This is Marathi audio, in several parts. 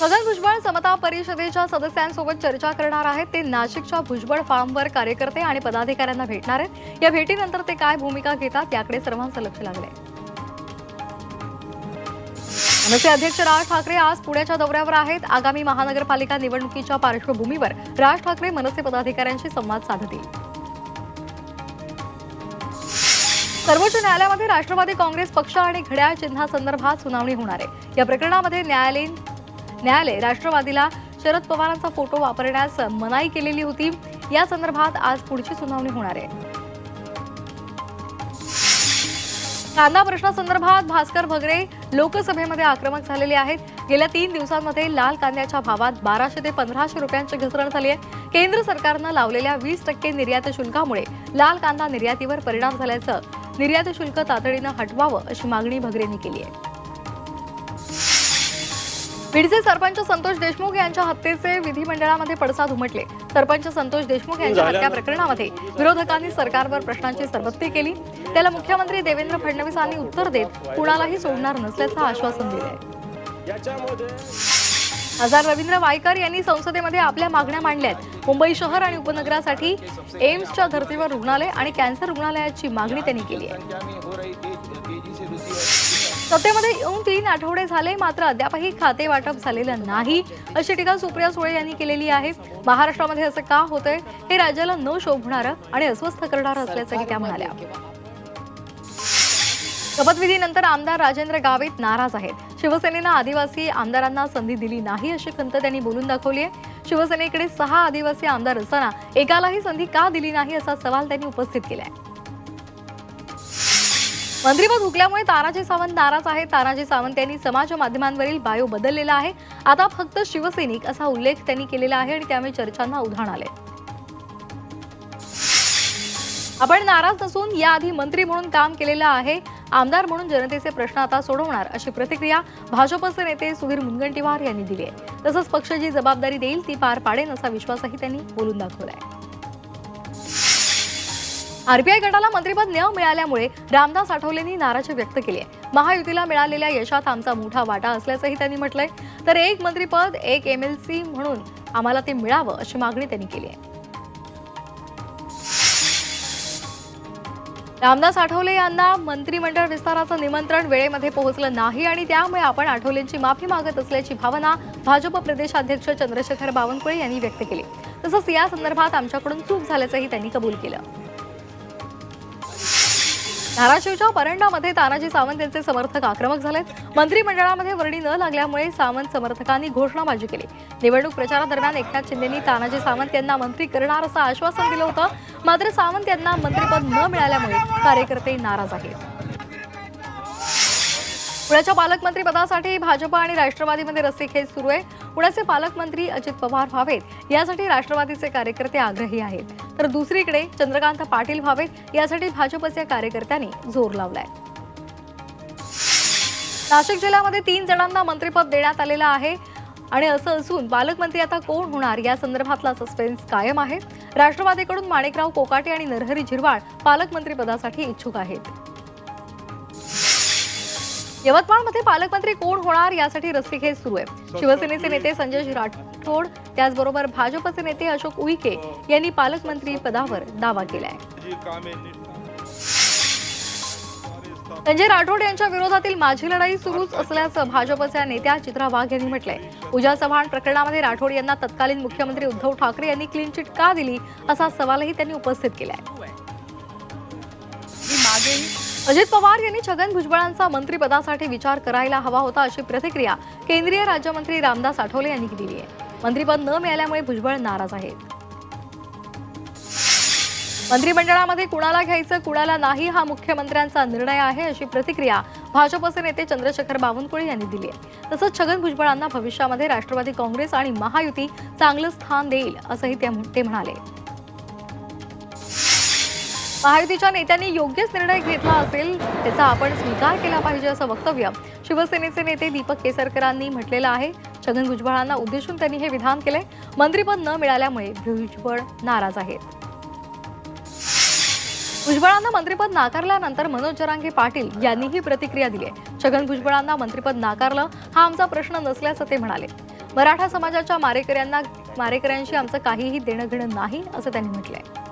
छगन भुजबळ समता परिषदेच्या सदस्यांसोबत चर्चा करणार आहेत. ते नाशिकच्या भुजबळ फार्मवर कार्यकर्ते आणि पदाधिकाऱ्यांना भेटणार आहेत. या भेटीनंतर ते काय भूमिका घेतात याकडे सर्वांचं लक्ष लागलंय. मनसे अध्यक्ष राज ठाकरे आज पुण्याच्या दौऱ्यावर आहेत. आगामी महानगरपालिका निवडणुकीच्या पार्श्वभूमीवर राज ठाकरे मनसे पदाधिकाऱ्यांशी संवाद साधतील. सर्वोच्च न्यायालयामध्ये राष्ट्रवादी काँग्रेस पक्ष आणि घड्याळ चिन्हासंदर्भात सुनावणी होणार आहे. या प्रकरणामध्ये न्यायालयीन न्यायालय राष्ट्रवादीला शरद पवारांचा फोटो वापरण्यास मनाई केलेली होती. या संदर्भात आज पुढची सुनावणी होणार आहे. कांदा प्रश्नासंदर्भात भास्कर भगरे लोकसभेमध्ये आक्रमक झालेले आहेत. गेल्या तीन दिवसांमध्ये लाल कांद्याच्या भावात बाराशे ते पंधराशे रुपयांची घसरण झाली आहे केंद्र सरकारनं लावलेल्या वीस टक्के निर्यात शुल्कामुळे लाल कांदा निर्यातीवर परिणाम झाल्याचं निर्यात शुल्क तातडीनं हटवावं अशी मागणी भगरेंनी केली आहे बीडचे सरपंच संतोष देशमुख यांच्या हत्येचे विधिमंडळामध्ये पडसाद उमटले. सरपंच संतोष देशमुख यांच्या हत्या प्रकरणामध्ये विरोधकांनी सरकारवर प्रश्नांची सरबत्ती केली. त्याला मुख्यमंत्री देवेंद्र फडणवीसांनी उत्तर देत कुणालाही सोडणार नसल्याचं आश्वासन दिलंय. खासदार रवींद्र वायकर यांनी संसदेमध्ये आपल्या मागण्या मांडल्या आहेत मुंबई शहर आणि उपनगरासाठी एम्सच्या धर्तीवर रुग्णालय आणि कॅन्सर रुग्णालयाची मागणी त्यांनी केली आहे. सत्तेमध्ये येऊन तीन आठवडे झाले मात्र अद्यापही खाते वाटप झालेलं नाही. अशी टीका सुप्रिया सुळे यांनी केलेली आहे. महाराष्ट्रामध्ये असं का होतंय? हे राज्याला न शोभणारं आणि अस्वस्थ करणारं असल्याचंही त्या म्हणाल्या. शपथविधीनंतर आमदार राजेंद्र गावित नाराज आहेत. शिवसेनेनं आदिवासी आमदारांना संधी दिली नाही अशी खंत त्यांनी बोलून दाखवली आहे शिवसेनेकडे सहा आदिवासी आमदार असताना एकालाही संधी का दिली नाही असा सवाल त्यांनी उपस्थित केला आहे मंत्रिपद हुकल्यामुळे तानाजी सावंत नाराज आहेत. तानाजी सावंत यांनी समाज माध्यमांवरील बायो बदललेला आहे. आता फक्त शिवसैनिक असा उल्लेख त्यांनी केलेला आहे आणि त्यामुळे चर्चांना उधाण आले आपण नाराज नसून याआधी मंत्री म्हणून काम केलेलं आहे. आमदार म्हणून जनतेचे प्रश्न आता सोडवणार अशी प्रतिक्रिया भाजपचे नेते सुधीर मुनगंटीवार यांनी दिली आहे. तसंच पक्ष जी जबाबदारी देईल ती पार पाडेन असा विश्वासही त्यांनी बोलून दाखवलाय. आरबीआय गटाला मंत्रिपद न मिळाल्यामुळे रामदास आठवलेंनी नाराजी व्यक्त केली आहे. महायुतीला मिळालेल्या यशात आमचा मोठा वाटा असल्याचंही त्यांनी म्हटलंय. तर एक मंत्रिपद एक एमएलसी म्हणून आम्हाला ते मिळावं अशी मागणी त्यांनी केली आहे. रामदास आठवले यांना मंत्रिमंडळ विस्ताराचं निमंत्रण वेळेमध्ये पोहोचलं नाही आणि त्यामुळे आपण आठवलेंची माफी मागत असल्याची भावना भाजप प्रदेशाध्यक्ष चंद्रशेखर बावनकुळे यांनी व्यक्त केली. तसंच या संदर्भात आमच्याकडून चूक झाल्याचंही त्यांनी कबूल केलं. धाराशिवच्या परंडामध्ये तानाजी सावंत यांचे समर्थक आक्रमक झालेत. मंत्रिमंडळामध्ये वर्णी न लागल्यामुळे सावंत समर्थकांनी घोषणाबाजी केली. निवडणूक प्रचारादरम्यान एकनाथ शिंदेनी तानाजी सावंत यांना मंत्री करणार असं आश्वासन दिलं होतं. मात्र सावंत यांना मंत्रिपद न मिळाल्यामुळे कार्यकर्ते नाराज आहेत. पुण्याच्या पालकमंत्री पदासाठी भाजप आणि राष्ट्रवादीमध्ये रस्सीखेच सुरू आहे. पुण्याचे पालकमंत्री अजित पवार व्हावेत यासाठी राष्ट्रवादीचे कार्यकर्ते आग्रही आहेत. तर दुसरीकडे चंद्रकांत पाटील व्हावेत यासाठी भाजपच्या कार्यकर्त्यांनी जोर लावलाय. नाशिक जिल्ह्यामध्ये तीन जणांना मंत्रिपद देण्यात आलेलं आहे. आणि असं असून पालकमंत्री आता कोण होणार या संदर्भातला सस्पेन्स कायम आहे. राष्ट्रवादीकडून माणिकराव कोकाटे आणि नरहरी झिरवाळ पालकमंत्रीपदासाठी इच्छुक आहेत. यवतमाळमध्ये पालकमंत्री कोण होणार यासाठी रस्सीखेच सुरू आहे. शिवसेनेचे नेते संजय राठोड त्याचबरोबर भाजपचे नेते अशोक उईके यांनी पालकमंत्री पदावर दावा केलाय. संजय राठोड यांच्या विरोधातील माझी लढाई सुरूच असल्याचं भाजपच्या नेत्या चित्रा वाघ यांनी म्हटलंय. पूजा चव्हाण प्रकरणामध्ये राठोड यांना तत्कालीन मुख्यमंत्री उद्धव ठाकरे यांनी क्लीन चिट का दिली असा सवालही त्यांनी उपस्थित केलाय. अजित पवार यांनी छगन भुजबळांचा मंत्रिपदासाठी विचार करायला हवा होता अशी प्रतिक्रिया केंद्रीय राज्यमंत्री रामदास आठवले यांनी दिली आहे. मंत्रिपद न मिळाल्यामुळे भुजबळ नाराज आहेत. मंत्रिमंडळामध्ये कुणाला घ्यायचं कुणाला नाही हा मुख्यमंत्र्यांचा निर्णय आहे अशी प्रतिक्रिया भाजपचे नेते चंद्रशेखर बावनकुळे यांनी दिली आहे. तसंच छगन भुजबळांना भविष्यामध्ये राष्ट्रवादी काँग्रेस आणि महायुती चांगलं स्थान देईल असंही ते ते म्हणाले. महायुतीच्या नेत्यांनी योग्यच निर्णय घेतला असेल त्याचा आपण स्वीकार केला पाहिजे असं वक्तव्य शिवसेनेचे नेते दीपक केसरकरांनी म्हटलेलं आहे. छगन भुजबळांना उद्देशून त्यांनी हे विधान केलंय. मंत्रीपद न मिळाल्यामुळे भुजबळ नाराज आहेत. भुजबळांना मंत्रिपद नाकारल्यानंतर मनोज जरांगे पाटील यांनीही प्रतिक्रिया दिली आहे. छगन भुजबळांना मंत्रिपद नाकारलं हा आमचा प्रश्न नसल्याचं ते म्हणाले. मराठा समाजाच्या मारेकऱ्यांना मारेकऱ्यांशी आमचं काहीही देणं घेणं नाही असं त्यांनी म्हटलंय.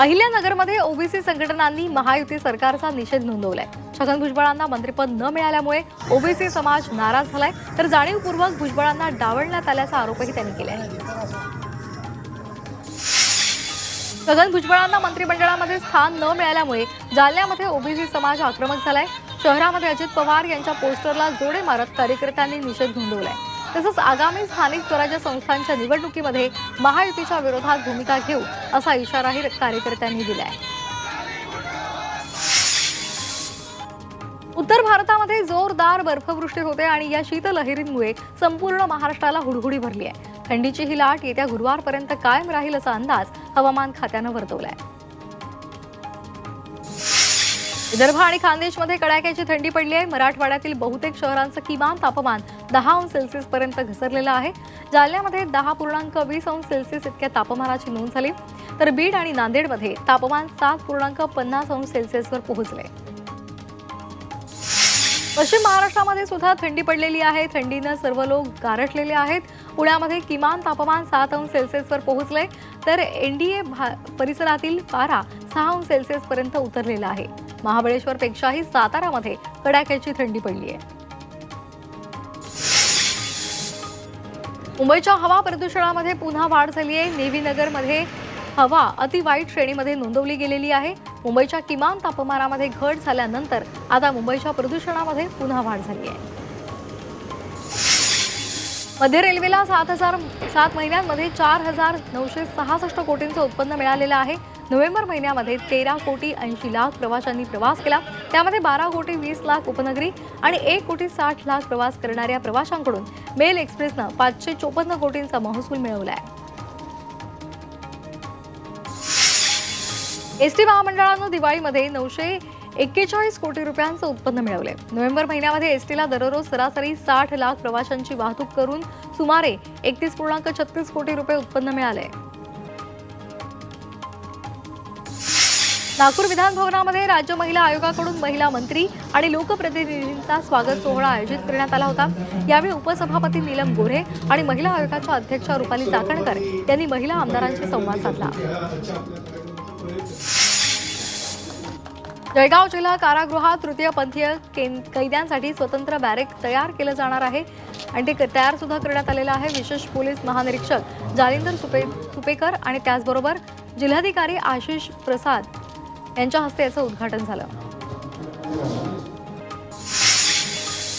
अहिल्यानगरमध्ये ओबीसी संघटनांनी महायुती सरकारचा निषेध नोंदवलाय. छगन भुजबळांना मंत्रिपद न मिळाल्यामुळे ओबीसी समाज नाराज झालाय. तर जाणीवपूर्वक भुजबळांना डावळण्यात आल्याचा आरोपही त्यांनी केलाय. छगन भुजबळांना मंत्रिमंडळामध्ये स्थान न मिळाल्यामुळे जालन्यामध्ये ओबीसी समाज आक्रमक झालाय. शहरामध्ये अजित पवार यांच्या पोस्टरला जोडे मारत कार्यकर्त्यांनी निषेध नोंदवलाय. तसंच आगामी स्थानिक स्वराज्य संस्थांच्या निवडणुकीमध्ये महायुतीच्या विरोधात भूमिका घेऊ असा इशाराही कार्यकर्त्यांनी दिलाय. उत्तर भारतामध्ये जोरदार बर्फवृष्टी होते आणि या शीतलहरींमुळे संपूर्ण महाराष्ट्राला हुडहुडी भरली आहे. थंडीची ही लाट येत्या गुरुवारपर्यंत कायम राहील असा अंदाज हवामान खात्यानं वर्तवलाय. विदर्भ आणि खानदेशमध्ये कडाक्याची थंडी पडली आहे. मराठवाड्यातील बहुतेक शहरांचं किमान तापमान दहा अंश सेल्सिअस पर्यंत घसरलेलं आहे जालन्यामध्ये दहा पूर्णांक वीस अंश सेल्सिअस इतक्या तापमानाची नोंद झाली. तर बीड आणि नांदेडमध्ये तापमान सात पूर्णांक पन्नास अंश सेल्सिअसवर पोहोचले. पश्चिम महाराष्ट्रामध्ये सुद्धा थंडी पडलेली आहे. थंडीनं सर्व लोक गारठलेले आहेत. पुण्यामध्ये किमान तापमान सात अंश सेल्सिअसवर पोहोचले तर एनडीए परिसरातील पारा सहा अंश सेल्सिअस पर्यंत उतरलेला आहे. महाबळेश्वरपेक्षाही सातारामध्ये कडाक्याची थंडी पडली आहे मुंबईच्या हवा प्रदूषणामध्ये पुन्हा वाढ झाली आहे. नेव्हीनगरमध्ये हवा अति वाईट श्रेणीमध्ये नोंदवली गेलेली आहे. मुंबईच्या किमान तापमानामध्ये घट झाल्यानंतर आता मुंबईच्या प्रदूषणामध्ये पुन्हा वाढ झाली आहे. मध्य रेल्वेला सात हजार सात महिन्यांमध्ये चार हजार नऊशे सहासष्ट कोटींचं उत्पन्न मिळालेलं आहे. नोव्हेंबर महिन्यामध्ये तेरा कोटी ऐंशी लाख प्रवाशांनी प्रवास केला. त्यामध्ये बारा कोटी वीस लाख उपनगरी आणि एक कोटी साठ लाख प्रवास करणाऱ्या प्रवाशांकडून मेल एक्सप्रेसनं पाचशे चोपन्न कोटींचा महसूल मिळवला आहे एसटी महामंडळानं दिवाळीमध्ये नऊशे एक्केचाळीस कोटी रुपयांचं उत्पन्न मिळवले नोव्हेंबर महिन्यामध्ये एसटीला दररोज सरासरी साठ लाख प्रवाशांची वाहतूक करून सुमारे एकतीस पूर्णांक छत्तीस कोटी रुपये उत्पन्न मिळाले नागपूर विधान भवनामध्ये राज्य महिला आयोगाकडून महिला मंत्री आणि लोकप्रतिनिधींचा स्वागत सोहळा आयोजित करण्यात आला होता. यावेळी उपसभापती नीलम गोऱ्हे आणि महिला आयोगाच्या अध्यक्षा रुपाली चाकणकर यांनी महिला आमदारांशी संवाद साधला. जळगाव जिल्हा कारागृहात तृतीयपंथीय कें- कैद्यांसाठी स्वतंत्र बॅरेक तयार केलं जाणार आहे. आणि ते क- तयार सुद्धा करण्यात आलेलं आहे. विशेष पोलीस महानिरीक्षक जालिंदर सुपे सुपेकर आणि त्याचबरोबर जिल्हाधिकारी आशिष प्रसाद यांच्या हस्ते याचं उद्घाटन झालं.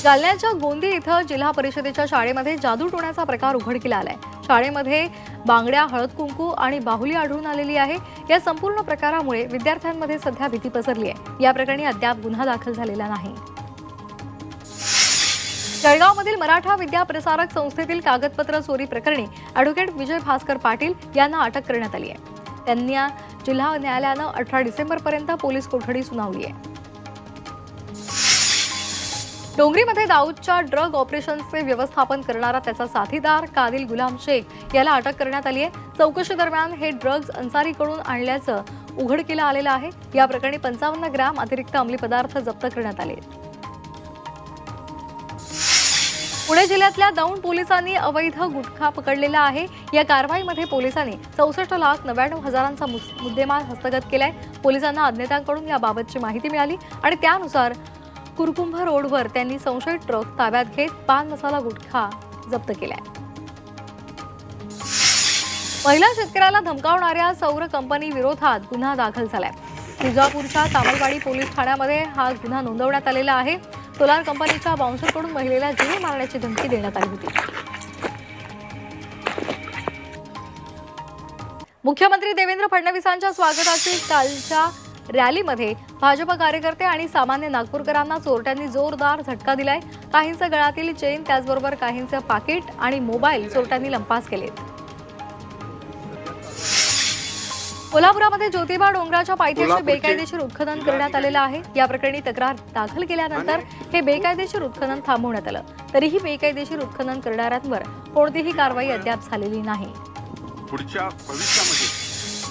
जालन्याच्या गोंदी इथं जिल्हा परिषदेच्या शाळेमध्ये जादू टोण्याचा प्रकार उघडकीला आलाय. शाळेमध्ये बांगड्या हळद कुंकू आणि बाहुली आढळून आलेली आहे. या संपूर्ण प्रकारामुळे विद्यार्थ्यांमध्ये सध्या भीती पसरली आहे. या प्रकरणी अद्याप गुन्हा दाखल झालेला नाही. जळगावमधील मराठा विद्या प्रसारक संस्थेतील कागदपत्र चोरी प्रकरणी अॅडव्होकेट विजय भास्कर पाटील यांना अटक करण्यात आली आहे. त्यांना जिल्हा न्यायालयानं अठरा डिसेंबरपर्यंत पोलीस कोठडी सुनावली आहे. डोंगरीमध्ये दाऊदच्या ड्रग ऑपरेशनचे व्यवस्थापन करणारा त्याचा साथीदार कादिल गुलाम शेख याला अटक करण्यात आली आहे. चौकशी दरम्यान हे ड्रग्ज अन्सारीकडून आणल्याचं उघडकीला आलेलं आहे. या प्रकरणी पंचावन्न ग्रॅम अतिरिक्त अंमली पदार्थ जप्त करण्यात आले पुणे जिल्ह्यातल्या दौंड पोलिसांनी अवैध गुटखा पकडलेला आहे. या कारवाईमध्ये पोलिसांनी चौसष्ट लाख नव्याण्णव हजारांचा मुद्देमाल हस्तगत केलाय. पोलिसांना अज्ञातांकडून याबाबतची माहिती मिळाली आणि त्यानुसार कुरकुंभ रोडवर त्यांनी संशयित ट्रक ताब्यात घेत पान मसाला गुटखा जप्त केलाय. महिला शेतकऱ्याला धमकावणाऱ्या सौर कंपनी विरोधात गुन्हा दाखल झालाय. तुळजापूरच्या तामलवाडी पोलीस ठाण्यामध्ये हा गुन्हा नोंदवण्यात आलेला आहे. सोलार कंपनीच्या बाउन्सरकडून महिलेला जीव मारण्याची धमकी देण्यात आली होती. मुख्यमंत्री देवेंद्र फडणवीसांच्या स्वागताची कालच्या रॅलीमध्ये भाजप कार्यकर्ते आणि सामान्य नागपूरकरांना चोरट्यांनी जोरदार झटका दिलाय. काहींचं गळातील चेन त्याचबरोबर काहींचं पाकिट आणि मोबाईल चोरट्यांनी लंपास केलेत. कोल्हापुरामध्ये ज्योतिबा डोंगराच्या पायथ्याचे बेकायदेशीर उत्खनन करण्यात आलेलं आहे. या प्रकरणी तक्रार दाखल केल्यानंतर हे बेकायदेशीर उत्खनन थांबवण्यात आलं. तरीही बेकायदेशीर उत्खनन करणाऱ्यांवर कोणतीही कारवाई अद्याप झालेली नाही. पुढच्या भविष्यामध्ये.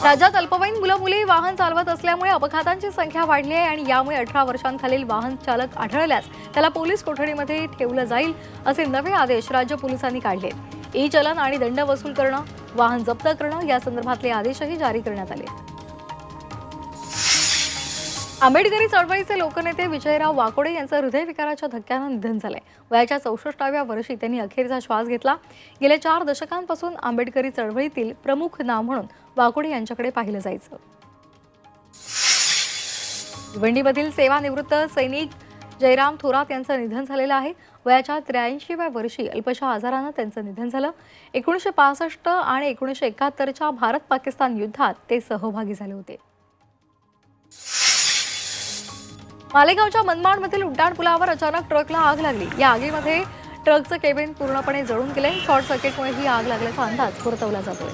राज्यात अल्पवयीन मुलं मुली वाहन चालवत असल्यामुळे अपघातांची संख्या वाढली आहे आणि यामुळे अठरा वर्षांखालील वाहन चालक आढळल्यास त्याला पोलीस कोठडीमध्ये ठेवलं जाईल असे नवे आदेश राज्य पोलिसांनी काढले. ई चलन आणि दंड वसूल करणं वाहन जप्त करणं या संदर्भातले आदेशही जारी करण्यात आले आंबेडकरी चळवळीचे लोकनेते विजयराव वाकोडे यांचं हृदयविकाराच्या धक्क्यानं निधन झालंय. वयाच्या चौसष्टाव्या वर्षी त्यांनी अखेरचा श्वास घेतला. गेल्या चार दशकांपासून आंबेडकरी चळवळीतील प्रमुख नाव म्हणून वाकोडे यांच्याकडे पाहिलं जायचं. भिवंडीमधील सेवानिवृत्त सैनिक जयराम थोरात यांचं निधन झालेलं आहे. वयाच्या त्र्याऐंशीव्या वर्षी अल्पशा आजारानं त्यांचं निधन झालं. एकोणीसशे पासष्ट आणि एकोणीसशे एकाहत्तरच्या भारत पाकिस्तान युद्धात ते सहभागी झाले होते. मालेगावच्या मनमाडमधील उड्डाण पुलावर अचानक ट्रकला आग लागली. या आगीमध्ये ट्रकचं केबिन पूर्णपणे जळून गेले शॉर्ट सर्किटमुळे ही आग लागल्याचा अंदाज वर्तवला जातोय.